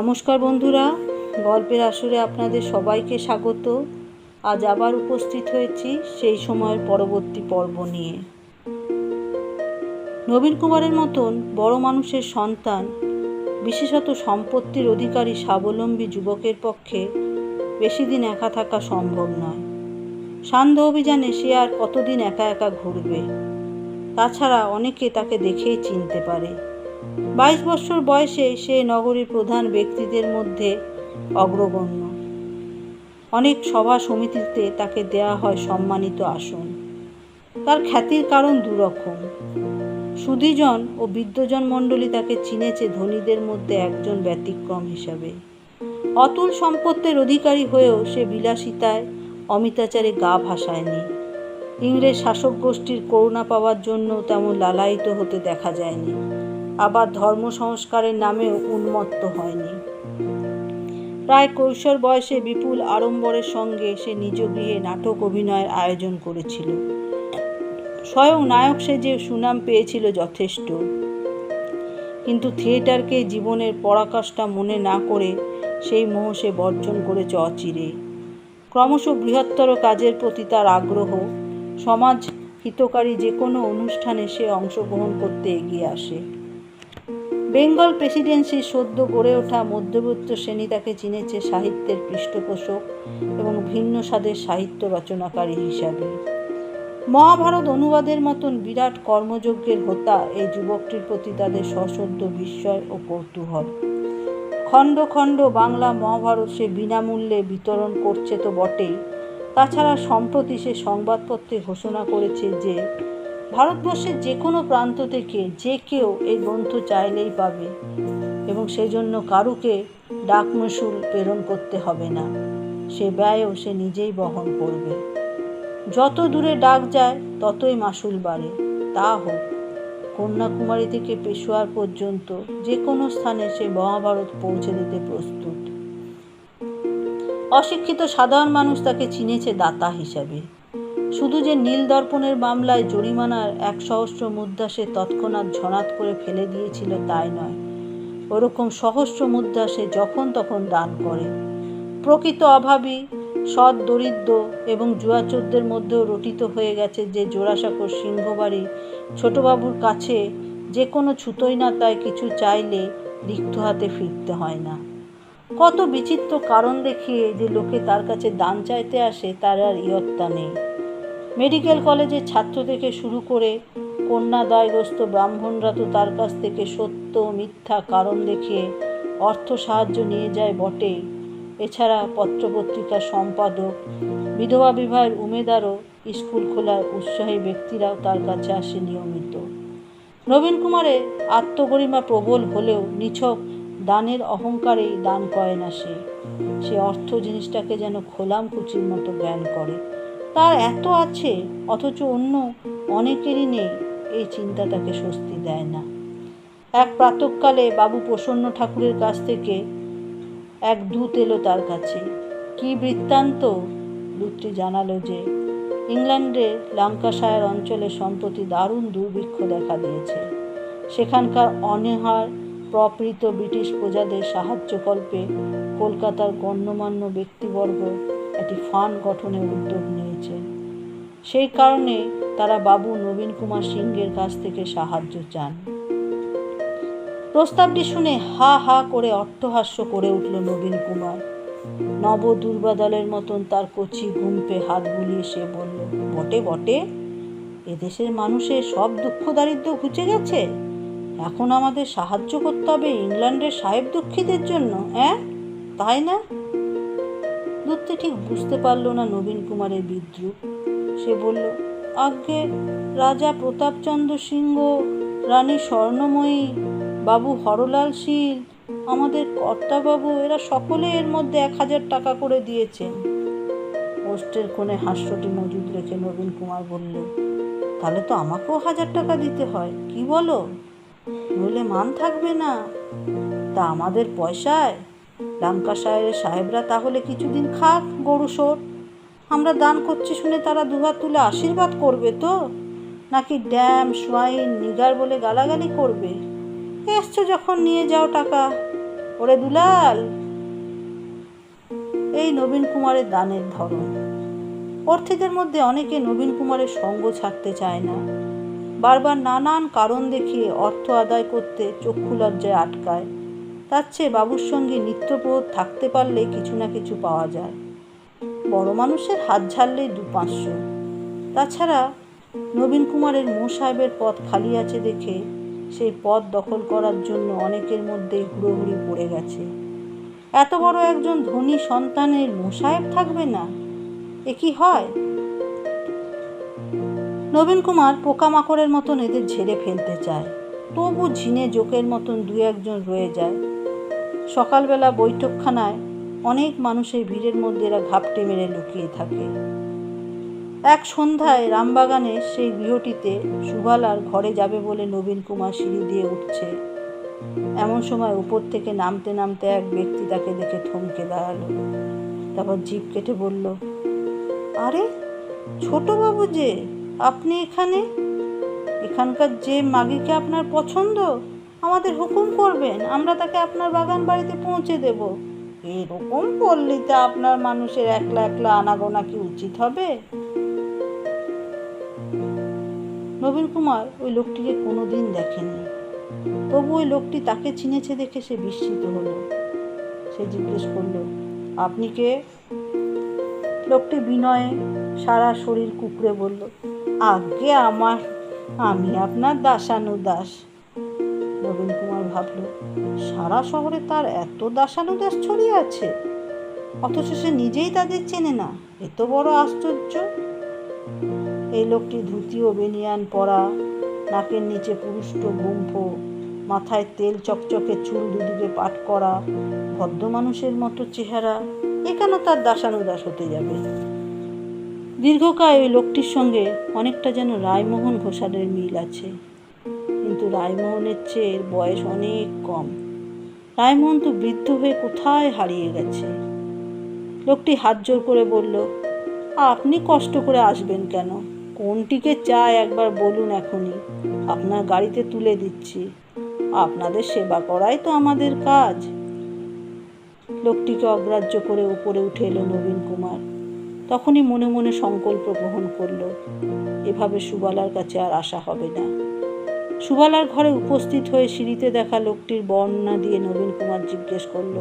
নমস্কার বন্ধুরা, গল্পের আসরে আপনাদের সবাইকে স্বাগত। আজ আবার উপস্থিত হয়েছি সেই সময়ের পরবর্তী পর্ব নিয়ে। নবীন কুমারের মতন বড় মানুষের সন্তান, বিশেষত সম্পত্তির অধিকারী স্বাবলম্বী যুবকের পক্ষে বেশি দিন একা থাকা সম্ভব নয়। সান্ধ্য অভিযানে সে আর কতদিন একা একা ঘুরবে? তাছাড়া অনেকে তাকে দেখেই চিনতে পারে। বাইশ বছর বয়সে সে নগরীর প্রধান ব্যক্তিদের মধ্যে অগ্রগণ্য। অনেক সভা সমিতিতে তাকে দেয়া হয় সম্মানিত আসন। তার খ্যাতির কারণ দুরকম। সুধীজন ও বিদ্যজন মণ্ডলী তাকে চিনেছে ধনীদের মধ্যে একজন ব্যতিক্রম হিসাবে। অতুল সম্পত্তির অধিকারী হয়েও সে বিলাসিতায় অমিতাচারে গা ভাসায়নি। ইংরেজ শাসক গোষ্ঠীর করুণা পাওয়ার জন্য তেমন লালায়িত হতে দেখা যায়নি। আবার ধর্ম সংস্কারের নামেও উন্মত্ত হয়নি। প্রায় কৈশোর বয়সে বিপুল আড়ম্বরের সঙ্গে সে নিজ গৃহে নাটক অভিনয়ের আয়োজন করেছিল। স্বয়ং নায়ক সে যে সুনাম পেয়েছিল যথেষ্ট। কিন্তু থিয়েটারকে জীবনের পরাকাষ্ঠা মনে না করে সেই মোহ সে বর্জন করেছে অচিরে। ক্রমশ বৃহত্তর কাজের প্রতি তার আগ্রহ, সমাজ হিতকারী যে কোনো অনুষ্ঠানে সে অংশগ্রহণ করতে এগিয়ে আসে। বেঙ্গল প্রেসিডেন্সির সদ্য গড়ে ওঠা মধ্যবিত্ত শ্রেণি তাকে চিনেছে সাহিত্যের পৃষ্ঠপোষক এবং ভিন্ন স্বাদের সাহিত্য রচনাকারী হিসাবে। মহাভারত অনুবাদের মতন বিরাট কর্মযজ্ঞের হোতা এই যুবকটির প্রতি তাদের সশব্দ বিস্ময় ও কৌতূহল। খণ্ড খণ্ড বাংলা মহাভারত সে বিনামূল্যে বিতরণ করছে তো বটেই। তাছাড়া সম্প্রতি সে সংবাদপত্রে ঘোষণা করেছে যে ভারতবর্ষের যে কোনো প্রান্ত থেকে যে কেউ এই গ্রন্থ চাইলেই পাবে এবং সেজন্য কারুকে ডাক মসুল প্রেরণ করতে হবে না। সে ব্যয়ও সে নিজেই বহন করবে। যত দূরে ডাক যায়, ততই মাসুল বাড়ে। তা হোক, কন্যাকুমারী থেকে পেশোয়ার পর্যন্ত যে কোনো স্থানে সে মহাভারত পৌঁছে দিতে প্রস্তুত। অশিক্ষিত সাধারণ মানুষ তাকে চিনেছে দাতা হিসাবে। শুধু যে নীল দর্পণের মামলায় জরিমানার এক সহস্র মুদ্রা সে তৎক্ষণাৎ ঝনাত করে ফেলে দিয়েছিল, তাই নয়। ওরকম সহস্র মুদ্রা সে যখন তখন দান করে। প্রকৃত অভাবী, সৎ দরিদ্র এবং জুয়াচোরদের মধ্যেও রটিত হয়ে গেছে যে জোড়াসাঁকোর সিংহবাড়ি ছোটবাবুর কাছে যে কোনো ছুতোই না, তাই কিছু চাইলে রিক্ত হাতে ফিরতে হয় না। কত বিচিত্র কারণ দেখিয়ে যে লোকে তার কাছে দান চাইতে আসে, তার আর ইয়ত্তা নেই। মেডিকেল কলেজের ছাত্র থেকে শুরু করে কন্যাদায়গ্রস্ত ব্রাহ্মণরা তো তার কাছ থেকে সত্য, মিথ্যা কারণ দেখিয়ে অর্থ সাহায্য নিয়ে যায় বটে এছাড়া পত্রপত্রিকার সম্পাদক, বিধবা বিবাহের উমেদারও স্কুল খোলার উৎসাহী ব্যক্তিরাও তার কাছে আসে নিয়মিত। নবীন কুমারের আত্মগরিমা প্রবল হলেও নিছক দানের অহংকারেই দান করে না সে। সে অর্থ জিনিসটাকে যেন খোলাম কুচির মতো জ্ঞান করে। তার এত আছে, অথচ অন্য অনেকেরই নেই, এই চিন্তা তাকে স্বস্তি দেয় না। এক প্রাতকালে বাবু প্রসন্ন ঠাকুরের কাছ থেকে এক দূত এলো তার কাছে। কি বৃত্তান্ত? দূতটি জানালো যে, ইংল্যান্ডে লাঙ্কাশায়ার অঞ্চলে সম্প্রতি দারুণ দুর্ভিক্ষ দেখা দিয়েছে। সেখানকার অনেহার প্রপৃত ব্রিটিশ প্রজাদের সাহায্যকল্পে কলকাতার গণ্যমান্য ব্যক্তিবর্গ একটি ফান্ড গঠনের উদ্যোগ নিয়েছে সেই কারণে তারা বাবু নবীন কুমার সিংহের কাছ থেকে সাহায্য চান। প্রস্তাবটি শুনে হা হা করে অট্টহাস্য করে উঠল নবীন কুমার। নব দুর্বাদলের মতন তার কচি গুম্পে হাত বুলিয়ে সে বলল, বটে বটে, এদেশের মানুষের সব দুঃখ দারিদ্র ঘুচে গেছে। এখন আমাদের সাহায্য করতে হবে ইংল্যান্ডের সাহেব দুঃখীদের জন্য হ্যাঁ তাই না? দূতটি ঠিক বুঝতে পারল না নবীন কুমারের বিদ্রুপ। সে বলল, আজ্ঞে, রাজা প্রতাপচন্দ্র সিংহ, রানী স্বর্ণময়ী, বাবু হরলাল শীল, আমাদের কর্তাবাবু, এরা সকলে এর মধ্যে এক হাজার টাকা করে দিয়েছেন। পোস্টের কোণে হাস্যটি মজুদ রেখে নবীন কুমার বলল, তাহলে তো আমাকেও হাজার টাকা দিতে হয়, কি বলো? নইলে মান থাকবে না। তা আমাদের পয়সায়? লাঙ্কাশায়ের সাহেবরা তাহলে কিছুদিন খাক, গরু সোর আমরা দান করছি শুনে তারা দুহাত তুলে আশীর্বাদ করবে তো? নাকি ড্যাম, সোয়াইন, নিগার বলে গালাগালি করবে? এসছো যখন, নিয়ে যাও টাকা। ওরে দুলাল! এই নবীন কুমারের দানের ধরন। অর্থীদের মধ্যে অনেকে নবীন কুমারের সঙ্গ ছাড়তে চায় না। বারবার নানান কারণ দেখিয়ে অর্থ আদায় করতে চক্ষু লজ্জায় আটকায়। তার চেয়ে বাবুর সঙ্গে নিত্যপ্রহর থাকতে পারলে কিছু না কিছু পাওয়া যায়। বড় মানুষের হাত ঝাড়লেই দু পাঁচশো। তাছাড়া নবীন কুমারের মো সাহেবের পদ খালি আছে দেখে সেই পদ দখল করার জন্য অনেকের মধ্যেই হুড়োহুড়ি পড়ে গেছে। এত বড় একজন ধনী সন্তানের মোসাহেব থাকবে না? এ কি হয়? নবীন কুমার পোকামাকড়ের মতন এদের ঝেড়ে ফেলতে চায়। তবু ঝিনে জোকের মতন দু একজন রয়ে যায়। সকালবেলা বৈঠকখানায় অনেক মানুষের ভিড়ের মধ্যে এরা ঘাপটে মেরে লুকিয়ে থাকে। এক সন্ধ্যায় রামবাগানে সেই গৃহটিতে সুভালার ঘরে যাবে বলে নবীন কুমার সিঁড়ি দিয়ে উঠছে। এমন সময় উপর থেকে নামতে নামতে এক ব্যক্তি তাকে দেখে থমকে দাঁড়াল। তারপর জিভ কেটে বলল, আরে, ছোটবাবু যে, আপনি এখানে? এখানকার যে মাগিকে আপনার পছন্দ? আমাদের হুকুম করবেন আমরা তাকে আপনার বাগান বাড়িতে পৌঁছে দেব। এরকম পল্লীতে আপনার মানুষের একলা একলা আনাগোনা কি উচিত হবে? নবীন কুমার ওই লোকটিকে কোনোদিন দেখেনি। তবু ওই লোকটি তাকে চিনেছে দেখে সে বিস্মিত হলো। সে জিজ্ঞেস করল আপনি কে? লোকটি বিনয়ে সারা শরীর কুকড়ে বলল আগে আমার আমি আপনার দাসানুদাস। নবীন কুমার ভাবল, সারা শহরে তার এত দাসানুদাস ছড়িয়ে আছে। অথচ সে নিজেই তাদের চেনে না এত বড় আশ্চর্য। এই লোকটি ধুতি ও বেনিয়ান পরা, নাকের নিচে পুরুষ্ট গুম্ফ, মাথায় তেল চকচকে চুল দুদিকে পাট করা, ভদ্র মানুষের মতো চেহারা, এ কেন তার দাসানুদাস হতে যাবে? দীর্ঘকায় ওই লোকটির সঙ্গে অনেকটা যেন রায়মোহন ঘোষালের মিল আছে। কিন্তু রায়মোহনের চেয়ে এর বয়স অনেক কম। রায়মোহন তো বৃদ্ধ হয়ে কোথায় হারিয়ে গেছে? লোকটি হাত জোর করে বলল, আপনি কষ্ট করে আসবেন কেন? কোনটিকে চায় একবার বলুন এখনই। আপনার গাড়িতে তুলে দিচ্ছি। আপনাদের সেবা করাই তো আমাদের কাজ। লোকটিকে অগ্রাহ্য করে উপরে উঠে এলো নবীন কুমার। তখনই মনে মনে সংকল্প গ্রহণ করল, এভাবে সুবালার কাছে আর আসা হবে না। সুবালার ঘরে উপস্থিত হয়ে সিঁড়িতে দেখা লোকটির বর্ণনা দিয়ে নবীন কুমার জিজ্ঞেস করল,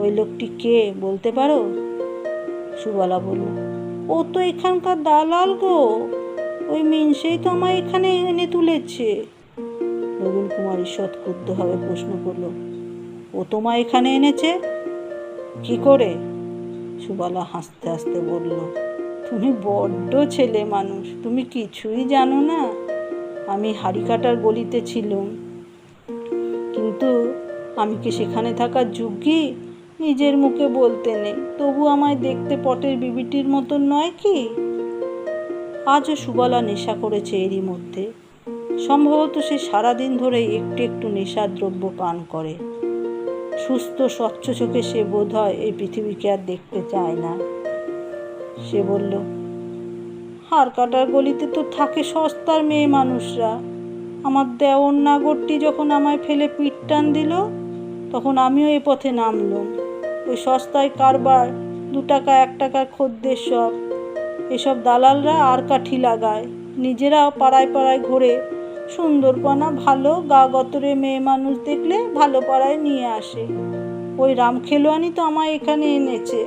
ওই লোকটি কে বলতে পারো? সুবালা বলল, ও তো এখানকার দালাল গো। ওই মিনসেই তো আমায় এখানে এনে তুলেছে। নবীন কুমার ঈষৎ ক্রুদ্ধভাবে প্রশ্ন করল, ও তোমায় এখানে এনেছে? কি করে? সুবালা হাসতে হাসতে বলল, তুমি বড্ড ছেলে মানুষ, তুমি কিছুই জানো না। আমি হাড়িকাটার গলিতে ছিলুম। কিন্তু আমি কি সেখানে থাকার যোগ্যই নিজের মুখে বলতে নেই। তবু আমায় দেখতে পটের বিবিটির মতন নয় কি? আজও সুবলা নেশা করেছে এরই মধ্যে। সম্ভবত সে সারাদিন ধরে একটু একটু নেশার দ্রব্য পান করে। সুস্থ, স্বচ্ছ চোখে সে বোধ হয় এই পৃথিবীকে আর দেখতে চায় না। সে বলল হাড় কাটার গলিতে তো থাকে সস্তার মেয়ে মানুষরা। আমার দেওর নাগরটি যখন আমায় ফেলে পিঠ টান দিল, তখন আমিও এ পথে নামলুম। ওই সস্তায় কারবার, দু টাকা, এক টাকার খদ্দের সব। এসব দালালরা আর কাঠি লাগায়। নিজেরাও পাড়ায় পাড়ায় ঘুরে সুন্দরপনা ভালো গা গতরে মেয়ে মানুষ দেখলে ভালো পাড়ায় নিয়ে আসে। ওই রাম খেলোয়ানি তো আমায় এখানে এনেছে।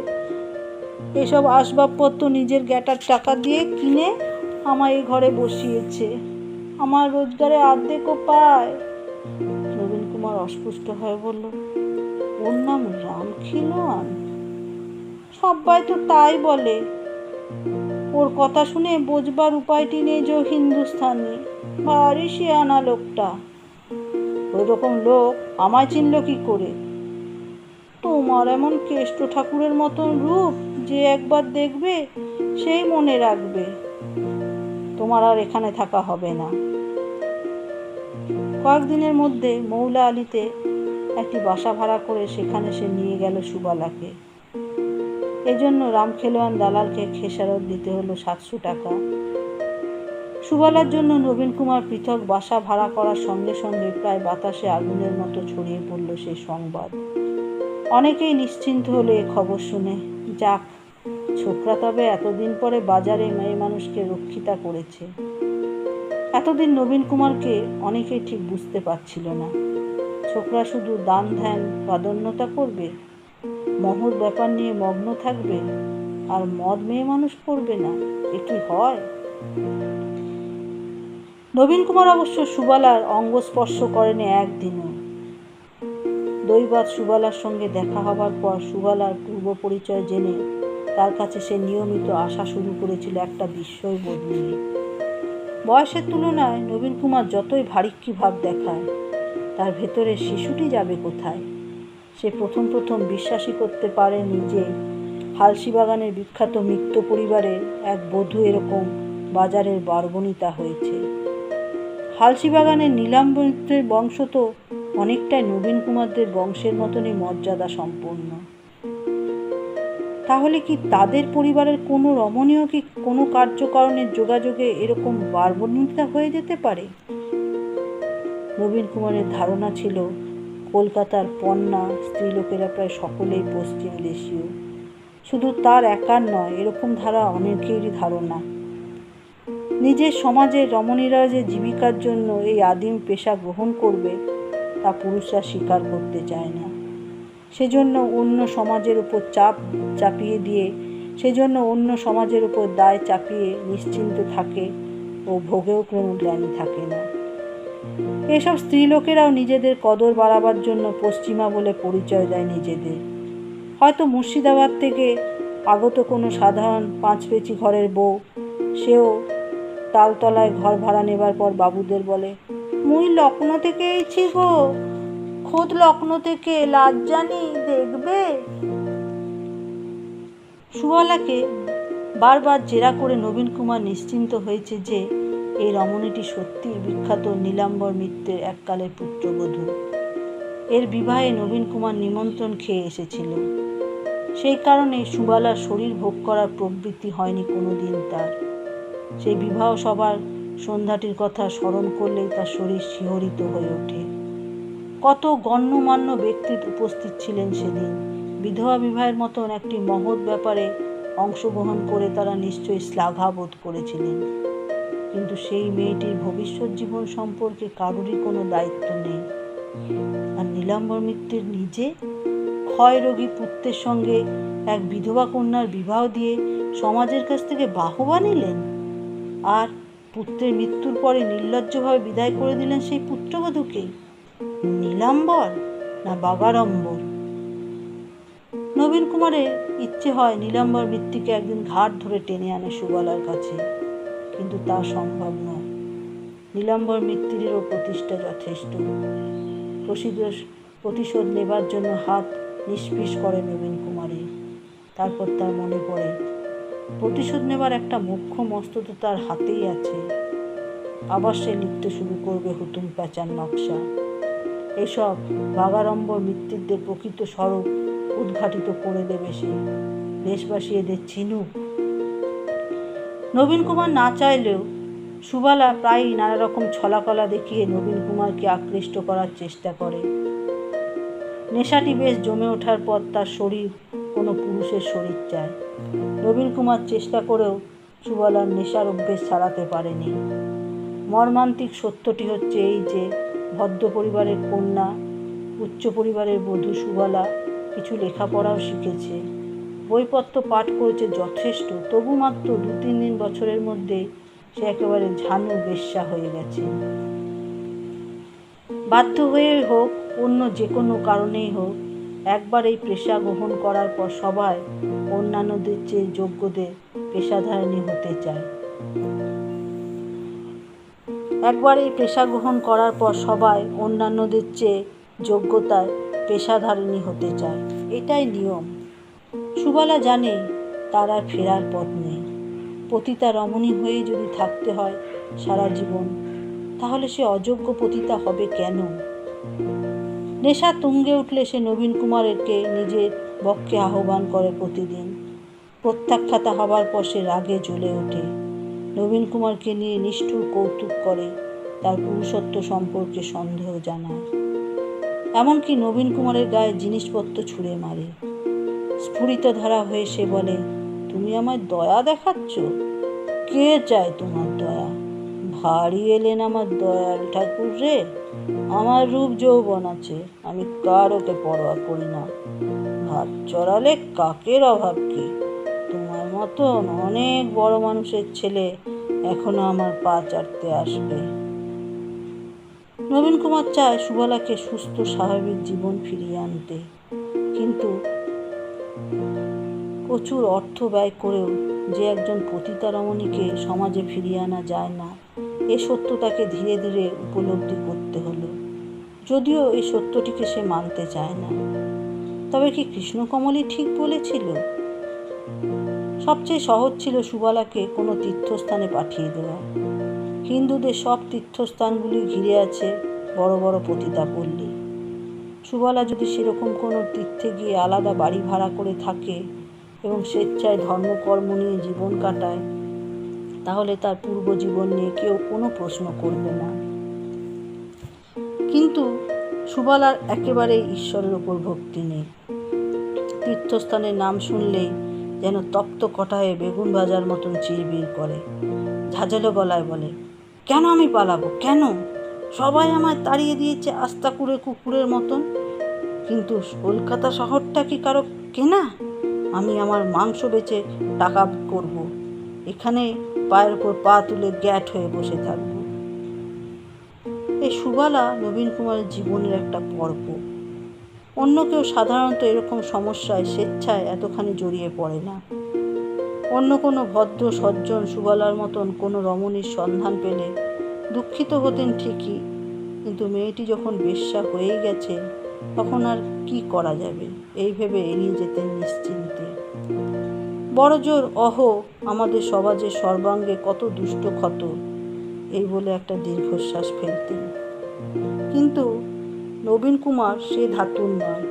এসব আসবাবপত্র নিজের গ্যাটার টাকা দিয়ে কিনে আমায় এই ঘরে বসিয়েছে। আমার রোজগারে অর্ধেকও পায়। নবীন কুমার অস্পুষ্ট হয়ে বলল, ওর নাম রাম খিলোয়ান সবাই তো তাই বলে। ওর কথা শুনে বোঝবার উপায়টি নেই যে হিন্দুস্থানি ভারী শিয়ানা লোকটা। ওই রকম লোক আমায় চিনল কি করে? তোমার এমন কেষ্ট ঠাকুরের মতন রূপ যে একবার দেখবে, সেই মনে রাখবে, তোমার আর এখানে থাকা হবে না। কয়েকদিনের মধ্যে মৌলা আলীতে একটি বাসা ভাড়া করে সেখানে সে নিয়ে গেল সুবালাকে। এজন্য রাম খেলোয়ান দালালকে খেসারত দিতে হলো সাতশো টাকা। সুবালার জন্য নবীন কুমার পৃথক বাসা ভাড়া করার সঙ্গে সঙ্গে প্রায় বাতাসে আগুনের মতো ছড়িয়ে পড়ল সেই সংবাদ। অনেকেই নিশ্চিন্ত হলো এ খবর শুনে, যাক ছোকরা তবে এতদিন পরে বাজারে মেয়ে মানুষকে রক্ষিতা করেছে। এতদিন নবীন কুমারকে অনেকেই ঠিক বুঝতে পারছিল না। ছোকরা শুধু দান ধ্যান, প্রাধান্যতা করবে মহৎ ব্যাপার নিয়ে মগ্ন থাকবে, আর মদ মেয়ে মানুষ করবে না, এ কি হয়? নবীন কুমার অবশ্য সুবালার অঙ্গ স্পর্শ করেনি একদিনও। দৈবাত সুবালার সঙ্গে দেখা হবার পর সুবালার পূর্ব পরিচয় জেনে তার কাছে সে নিয়মিত আসা শুরু করেছিল একটা বিস্ময় বোধ বয়সের তুলনায় নবীন কুমার যতই ভারিক্কি ভাব দেখায়, তার ভেতরে শিশুটি যাবে কোথায়? সে প্রথম প্রথম বিশ্বাসই করতে পারেনি যে হালসি বাগানের বিখ্যাত মিত্র পরিবারের এক বধূ এরকম বাজারের বারবনিতা হয়েছে। হালসি বাগানের নীলাম্বরিত্রের বংশ তো অনেকটাই নবীন কুমারদের বংশের মতনই মর্যাদা সম্পন্ন তাহলে কি তাদের পরিবারের কোনো রমণীয় কি কোনো কার্যকারণের যোগাযোগে এরকম বারবনিতা হয়ে যেতে পারে? নবীন কুমারের ধারণা ছিল, কলকাতার পণ্যা স্ত্রীলোকেরা প্রায় সকলেই পশ্চিম দেশীয়। শুধু তার একার নয়, এরকম ধারা অনেকেরই ধারণা। নিজের সমাজের রমণীরা যে জীবিকার জন্য এই আদিম পেশা গ্রহণ করবে, তা পুরুষরা স্বীকার করতে চায় না। সেজন্য অন্য সমাজের উপর চাপ চাপিয়ে দিয়ে, সেজন্য অন্য সমাজের উপর দায় চাপিয়ে নিশ্চিন্ত থাকে ও ভোগেও কোনো গ্লানি থাকে না। এসব স্ত্রীলোকেরাও নিজেদের কদর বাড়াবার জন্য পশ্চিমা বলে পরিচয় দেয় নিজেদের। হয়তো মুর্শিদাবাদ থেকে আগত কোনো সাধারণ পাঁচপেচি ঘরের বউ, সেও তালতলায় ঘর ভাড়া নেবার পর বাবুদের বলে মুই লখনৌ থেকে এইছি গো। খোদ লখনৌ থেকে লাজ্জানি দেখবে? সুবলাকে বারবার জেরা করে নবীন কুমার নিশ্চিন্ত হয়েছে যে এই রমণীটি সত্যি বিখ্যাত নীলাম্বর মিত্রের এককালের পুত্রবধূ। এর বিবাহে নবীন কুমার নিমন্ত্রণ খেয়ে এসেছিল। সেই কারণে সুবালার শরীর ভোগ করার প্রবৃত্তি হয়নি কোনো দিন তার। সেই বিবাহ সবার সন্ধ্যাটির কথা স্মরণ করলেই তার শরীর শিহরিত হয়ে ওঠে। কত গণ্যমান্য ব্যক্তি উপস্থিত ছিলেন সেদিন। বিধবা বিবাহের মতন একটি মহৎ ব্যাপারে অংশগ্রহণ করে তারা নিশ্চয়ই শ্লাঘাবোধ করেছিলেন। কিন্তু সেই মেয়েটির ভবিষ্যৎ জীবন সম্পর্কে কারোরই কোনো দায়িত্ব নেই। আর নীলাম্বর মিত্রের নিজে ক্ষয়রোগী পুত্রের সঙ্গে এক বিধবা কন্যার বিবাহ দিয়ে সমাজের কাছ থেকে বাহবা নিলেন? আর পুত্রের মৃত্যুর পরে নির্লজ্জভাবে বিদায় করে দিলেন সেই পুত্রবধূকে? নীলাম্বর না বাগাড়ম্বর নবীন কুমারের ইচ্ছে হয় নীলাম্বর বৃত্তিকে একদিন ঘাট ধরে টেনে আনে সুবলার কাছে, কিন্তু তা সম্ভব নয়। নীলাম্বর মৃত্যুরও প্রতিষ্ঠা যথেষ্ট। প্রসিদ্ধ প্রতিশোধ নেবার জন্য হাত নিষ্পিস করে নবীন কুমারের তারপর তার মনে পড়ে, প্রতিশোধ নেবার একটা মুখ্য মস্ত তো তার হাতেই আছে। আবার সে লিখতে শুরু করবে হুতুম প্যাচার নকশা। এসব বাগাড়ম্বর মৃত্যুদের প্রকৃত স্বরূপ উদ্ঘাটিত করে দেবে সে। দেশবাসী এদের চিনুক। নবীন কুমার না চাইলেও সুবালা প্রায়ই নানা রকম ছলাকলা দেখিয়ে নবীন কুমারকে আকৃষ্ট করার চেষ্টা করে। নেশাটি বেশ জমে ওঠার পর তার শরীর কোনো পুরুষের শরীর চায়। নবীন কুমার চেষ্টা করেও সুবালার নেশার অভ্যেস ছাড়াতে পারেনি। মর্মান্তিক সত্যটি হচ্ছে এই যে ভদ্র পরিবারের কন্যা, উচ্চ পরিবারের বধূ সুবালা কিছু লেখাপড়াও শিখেছে। বইপত্র পাঠ করেছে যথেষ্ট, তবু মাত্র দু তিন দিন বছরের মধ্যে সে একেবারে ঝানু বেশ্যা হয়ে গেছে। বাধ্য হয়ে হোক, অন্য যে কোনো কারণেই হোক, একবার এই পেশা গ্রহণ করার পর সবাই অন্যান্যদের চেয়ে যোগ্যদের পেশাধারিণী হতে চায়। একবার এই পেশা গ্রহণ করার পর সবাই অন্যান্যদের চেয়ে যোগ্যতায় পেশাধারিণী হতে চায়। এটাই নিয়ম। সুবালা জানে তার আর ফেরার পথ নেই। পতিতা রমণী হয়ে যদি থাকতে হয় সারা জীবন, তাহলে সে অযোগ্য পতিতা হবে কেন? নেশা তুঙ্গে উঠলে সে নবীন কুমারকে নিজের বক্ষে আহ্বান করে প্রতিদিন। প্রত্যাখ্যাতা হবার পর সে রাগে জ্বলে ওঠে। নবীন কুমারকে নিয়ে নিষ্ঠুর কৌতুক করে তার পুরুষত্ব সম্পর্কে সন্দেহ জানায়। এমনকি নবীন কুমারের গায়ে জিনিসপত্র ছুঁড়ে মারে। স্ফুরিত ধারা হয়ে সে বলে, তুমি আমায় দয়া দেখাচ্ছ? কে চায় তোমার দয়া? ভারী এলেন আমার দয়াল ঠাকুর রে। আমার রূপ যৌবন আছে, আমি কারোকে পরোয়া করি না। ভাত চড়ালে কাকের অভাব কি? মতন অনেক বড় মানুষের ছেলে এখনও আমার পা চাটতে আসবে। নবীন কুমার চায় সুবলাকে সুস্থ, স্বাভাবিক জীবন ফিরিয়ে আনতে। কিন্তু প্রচুর অর্থ ব্যয় করেও যে একজন পতিতা রমণীকে সমাজে ফিরিয়ে আনা যায় না, এ সত্য তাকে ধীরে ধীরে উপলব্ধি করতে হলো। যদিও এই সত্যটিকে সে মানতে চায় না। তবে কি কৃষ্ণকমলই ঠিক বলেছিল? সবচেয়ে সহজ ছিল সুবালাকে কোনো তীর্থস্থানে পাঠিয়ে দেওয়া। হিন্দুদের সব তীর্থস্থানগুলি ঘিরে আছে বড় বড় পতিতা পল্লী। সুবালা যদি সেরকম কোনো তীর্থে গিয়ে আলাদা বাড়ি ভাড়া করে থাকে এবং স্বেচ্ছায় ধর্মকর্ম নিয়ে জীবন কাটায়, তাহলে তার পূর্ব জীবন নিয়ে কেউ কোনো প্রশ্ন করবে না। কিন্তু সুবালার একেবারে ঈশ্বরের ওপর ভক্তি নেই। তীর্থস্থানের নাম শুনলেই যেন তপ্ত কটায়ে বেগুন ভাজার মতন চিরবির করে। ঝাঁঝালো গলায় বলে, কেন আমি পালাবো? কেন? সবাই আমায় তাড়িয়ে দিয়েছে আস্তা কুড়ে কুকুরের মতন। কিন্তু কলকাতা শহরটা কি কারও কেনা? আমি আমার মাংস বেচে টাকা করব। এখানে পায়ের উপর পা তুলে গ্যাট হয়ে বসে থাকব। এই সুবালা নবীন কুমারের জীবনের একটা পর্ব। অন্য কেউ সাধারণত এরকম সমস্যায়, স্বেচ্ছায় এতখানি জড়িয়ে পড়ে না। অন্য কোনো ভদ্র, সজ্জন সুবালার মতন কোনো রমণীর সন্ধান পেলে দুঃখিত হতেন ঠিকই, কিন্তু মেয়েটি যখন বেশ্যা হয়ে গেছে, তখন আর কি করা যাবে? এই ভেবে এড়িয়ে যেতেন নিশ্চিন্তে। বড় জোর, অহ, আমাদের সমাজের সর্বাঙ্গে কত দুষ্ট ক্ষত। এই বলে একটা দীর্ঘশ্বাস ফেলতেন। কিন্তু নবীন কুমার সে ধাতুর নয়।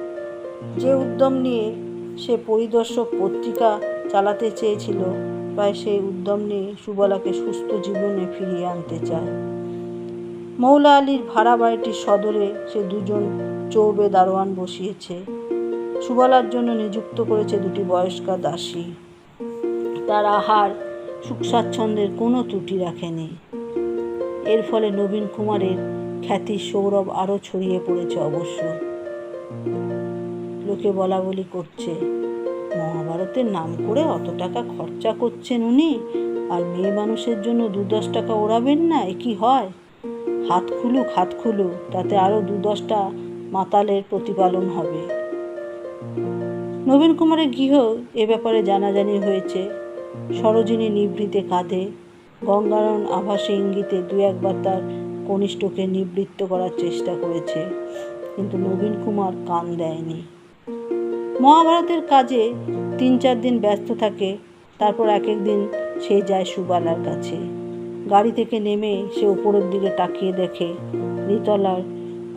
যে উদ্যম নিয়ে সে পরিদর্শক পত্রিকা চালাতে চেয়েছিল প্রায় সেই উদ্যম নিয়ে সুবলাকে সুস্থ জীবনে ফিরিয়ে আনতে চায়। মৌলা আলীর ভাড়া বাড়িটির সদরে সে দুজন চৌবে দারোয়ান বসিয়েছে। সুবলার জন্য নিযুক্ত করেছে দুটি বয়স্কা দাসী। তার আহার সুখ স্বাচ্ছন্দ্যের কোনো ত্রুটি রাখেনি। এর ফলে নবীন কুমারের খ্যাতির সৌরভ আরও ছড়িয়ে পড়েছে অবশ্য। লোকে বলা বলি করছে, মহাভারতের নাম করে অত টাকা খরচা করছেন উনি, আর মেয়ে মানুষের জন্য দু দশ টাকা ওড়াবেন না, এ কি হয়? হাত খুলুক হাত খুলুক, তাতে আরও দু দশটা মাতালের প্রতিপালন হবে। নবীন কুমারের গৃহ এ ব্যাপারে জানাজানি হয়েছে। সরোজিনী নিভৃতে কাঁধে, গঙ্গারণ আভাসে ইঙ্গিতে দু একবার তার কনিষ্ঠকে নিবৃত্ত করার চেষ্টা করেছে, কিন্তু নবীন কুমার কান দেয়নি। মহাভারতের কাজে তিন চার দিন ব্যস্ত থাকে, তারপর এক এক দিন সে যায় সুবালার কাছে। গাড়ি থেকে নেমে সে উপরের দিকে তাকিয়ে দেখে রিতলার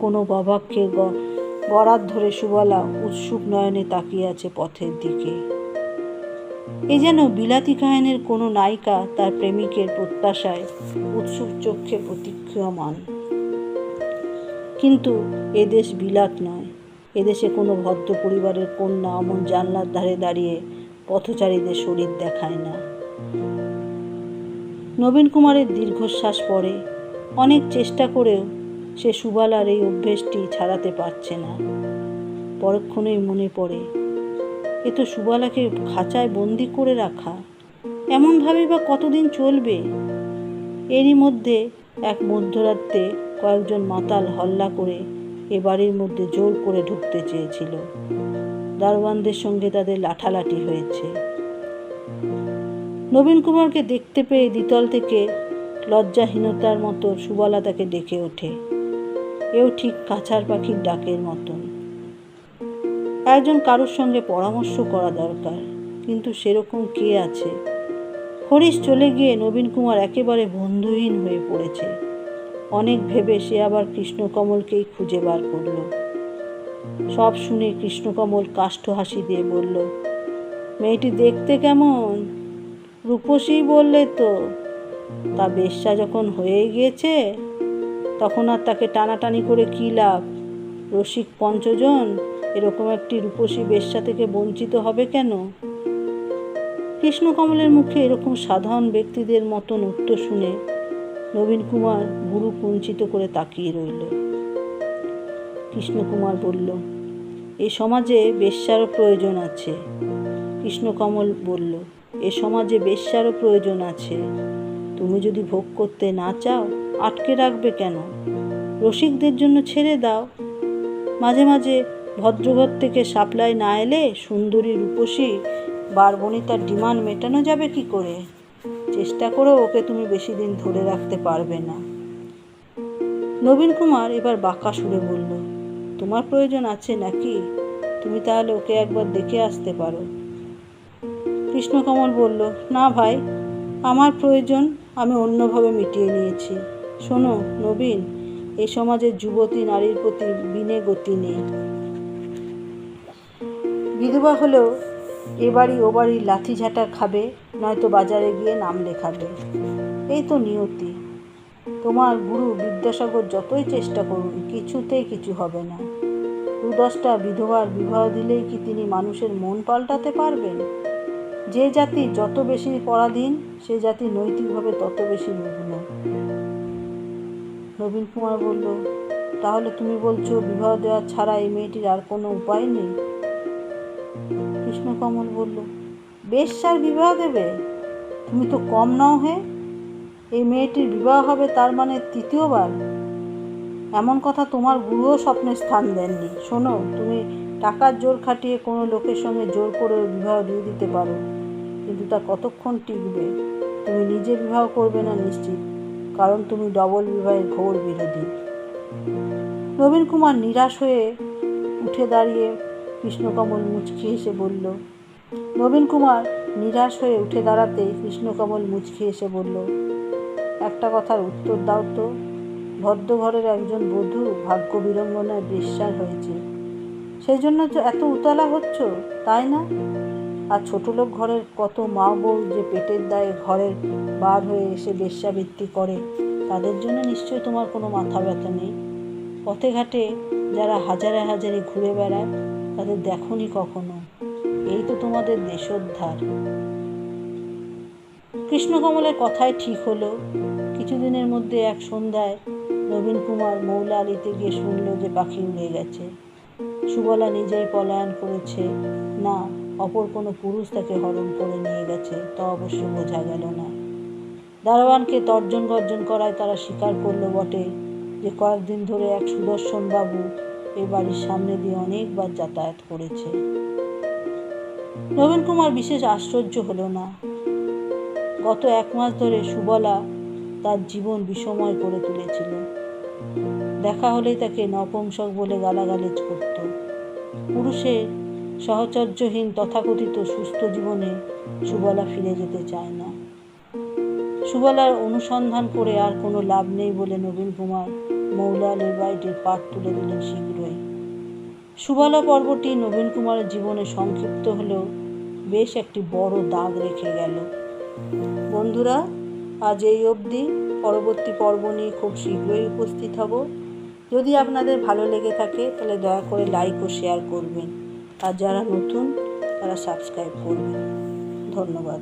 কোনো বাবাকে গড়াত ধরে সুবালা উৎসুক নয়নে তাকিয়ে আছে পথের দিকে। এ যেন বিলাতি কাহিনীর কোনো নায়িকা তার প্রেমিকের প্রত্যাশায় উৎসুক চক্ষে প্রতীক্ষমান। কিন্তু এদেশ বিলাত নয়। এদেশে কোনো ভদ্র পরিবারের কন্যা অমন জানলার ধারে দাঁড়িয়ে পথচারীদের শরীর দেখায় না। নবীন কুমারের দীর্ঘশ্বাস পড়ে। অনেক চেষ্টা করেও সে সুবালার এই অভ্যেসটি ছাড়াতে পারছে না। পরক্ষণেই মনে পড়ে এ তো সুবালাকে খাঁচায় বন্দি করে রাখা। এমনভাবে বা কতদিন চলবে? এরই মধ্যে এক মধ্যরাত্রে কয়েকজন মাতাল হল্লা করে এ বাড়ির মধ্যে জোর করে ঢুকতে চেয়েছিল। দারোয়ানদের সঙ্গে তাদের লাঠালাঠি হয়েছে। নবীন কুমারকে দেখতে পেয়ে দ্বিতল থেকে লজ্জাহীনতার মতো সুবালা তাকে ডেকে ওঠে। এও ঠিক কাছার পাখির ডাকের মতন। একজন কারোর সঙ্গে পরামর্শ করা দরকার, কিন্তু সেরকম কে আছে? হরিশ চলে গিয়ে নবীন কুমার একেবারে বন্ধুহীন হয়ে পড়েছে। অনেক ভেবে সে আবার কৃষ্ণকমলকেই খুঁজে বার করল। সব শুনে কৃষ্ণকমল কাষ্ঠ হাসি দিয়ে বলল, মেয়েটি দেখতে কেমন? রূপসী বললে তো, তা বেশ্যা যখন হয়ে গিয়েছে, তখন আর তাকে টানাটানি করে কী লাভ? রসিক পঞ্চজন এরকম একটি রূপসী বেশ্যা থেকে বঞ্চিত হবে কেন? কৃষ্ণকমলের মুখে এরকম সাধারণ ব্যক্তিদের মতন উত্তর শুনে নবীন কুমার গুরু কুঞ্চিত করে তাকিয়ে রইল। কৃষ্ণকুমার বলল, এ সমাজে বেশ্যারও প্রয়োজন আছে। কৃষ্ণকমল বলল, এ সমাজে বেশ্যারও প্রয়োজন আছে। তুমি যদি ভোগ করতে না চাও, আটকে রাখবে কেন? রসিকদের জন্য ছেড়ে দাও। মাঝে মাঝে ভদ্রঘর থেকে সাপ্লাই না এলে সুন্দরী রূপসী বারবণিতার ডিমান্ড মেটানো যাবে কি করে? চেষ্টা করেও ওকে তুমি বেশি দিন ধরে রাখতে পারবে না। নবীন কুমার এবার বাঁকা সুরে বলল, তোমার প্রয়োজন আছে নাকি? তুমি তাহলে ওকে একবার দেখে আসতে পারো। কৃষ্ণকমল বলল, না ভাই, আমার প্রয়োজন আমি অন্যভাবে মিটিয়ে নিয়েছি। শোনো নবীন এই সমাজের যুবতী নারীর প্রতি বিনে গতি নেই। বিধবা হলেও এ বাড়ি ও বাড়ি লাঠি ঝাঁটা খাবে, নয়তো বাজারে গিয়ে নাম লেখাবে। এই তো নিয়তি। তোমার গুরু বিদ্যাসাগর যতই চেষ্টা করুন কিছুতেই কিছু হবে না। দু দশটা বিধবার বিবাহ দিলেই কি তিনি মানুষের মন পাল্টাতে পারবেন? যে জাতি যত বেশি পরাধীন, সে জাতি নৈতিকভাবে তত বেশি রুগ্ন নবীন কুমার বলল, তাহলে তুমি বলছো বিবাহ দেওয়া ছাড়া এই মেয়েটির আর কোনো উপায় নেই? কৃষ্ণকমল বলল বেশ্যার বিবাহ দেবে? তুমি তো কম নাও হে। এই মেয়েটির বিবাহ হবে তার মানে তৃতীয়বার। এমন কথা তোমার গুরুও স্বপ্নে স্থান দেননি। শোনো, তুমি টাকার জোর খাটিয়ে কোনো লোকের সঙ্গে জোর করে বিবাহ দিয়ে দিতে পারো। কিন্তু তা কতক্ষণ টিকবে? তুমি নিজে বিবাহ করবে না নিশ্চিত, কারণ তুমি ডবল বিবাহের ঘোর বিরোধী। নবীন কুমার নিরাশ হয়ে উঠে দাঁড়িয়ে কৃষ্ণকমল মুচকি হেসে বলল, নবীন কুমার, নিরাশ হয়ে উঠে দাঁড়াতে কৃষ্ণকমল মুচকি হেসে বলল, একটা কথার উত্তর দাও তো। ভদ্র ঘরের একজন বধূ ভাগ্য বিড়ম্বনায় বিশ্বাস হয়েছে। সেই জন্য তো এত উতলা হচ্ছ, তাই না? আর ছোটলোক ঘরের কত মা বউ যে পেটের দায়ে ঘরের বার হয়ে এসে বেশ্যাবৃত্তি করে, তাদের জন্য নিশ্চয়ই তোমার কোনো মাথা ব্যথা নেই। পথে ঘাটে যারা হাজারে হাজারে ঘুরে বেড়ায় তাদের দেখনি কখনো? এই তো তোমাদের দেশোদ্ধার। কৃষ্ণকমলের কথাই ঠিক হলো। কিছুদিনের মধ্যে এক সন্ধ্যায় নবীন কুমার মৌলা আলিতে গিয়ে শুনল যে পাখি উড়ে গেছে। সুবলা নিজেই পলায়ন করেছে। না, অপর কোনো পুরুষ তাকে হরণ করে নিয়ে গেছে, তা অবশ্য বোঝা গেল না। দারোয়ানকে তর্জন গর্জন করায় তারা স্বীকার করল বটে যে কয়েকদিন ধরে এক সুদর্শন বাবু এই বাড়ির সামনে দিয়ে অনেকবার যাতায়াত করেছে। নবীন কুমার বিশেষ আশ্চর্য হলো না। গত এক মাস ধরে সুবলা তার জীবন বিষময় করে তুলেছিল। দেখা হলেই তাকে নপুংসক বলে গালাগালিজ করত। পুরুষের সহচর্যহীন তথাকথিত সুস্থ জীবনে সুবলা ফিরে যেতে চায় না। সুবলার অনুসন্ধান করে আর কোনো লাভ নেই বলে নবীন কুমার মৌলা আলীর বাড়িটির পাট তুলে দিলেন শীঘ্রই। সুবলা পর্বটি নবীন কুমারের জীবনে সংক্ষিপ্ত হলেও বেশ একটি বড় দাগ রেখে গেল। বন্ধুরা, আজ এই অবধি। পরবর্তী পর্ব নিয়ে খুব শীঘ্রই উপস্থিত হব। যদি আপনাদের ভালো লেগে থাকে, তাহলে দয়া করে লাইক ও শেয়ার করবেন। আর যারা নতুন, তারা সাবস্ক্রাইব করবেন। ধন্যবাদ।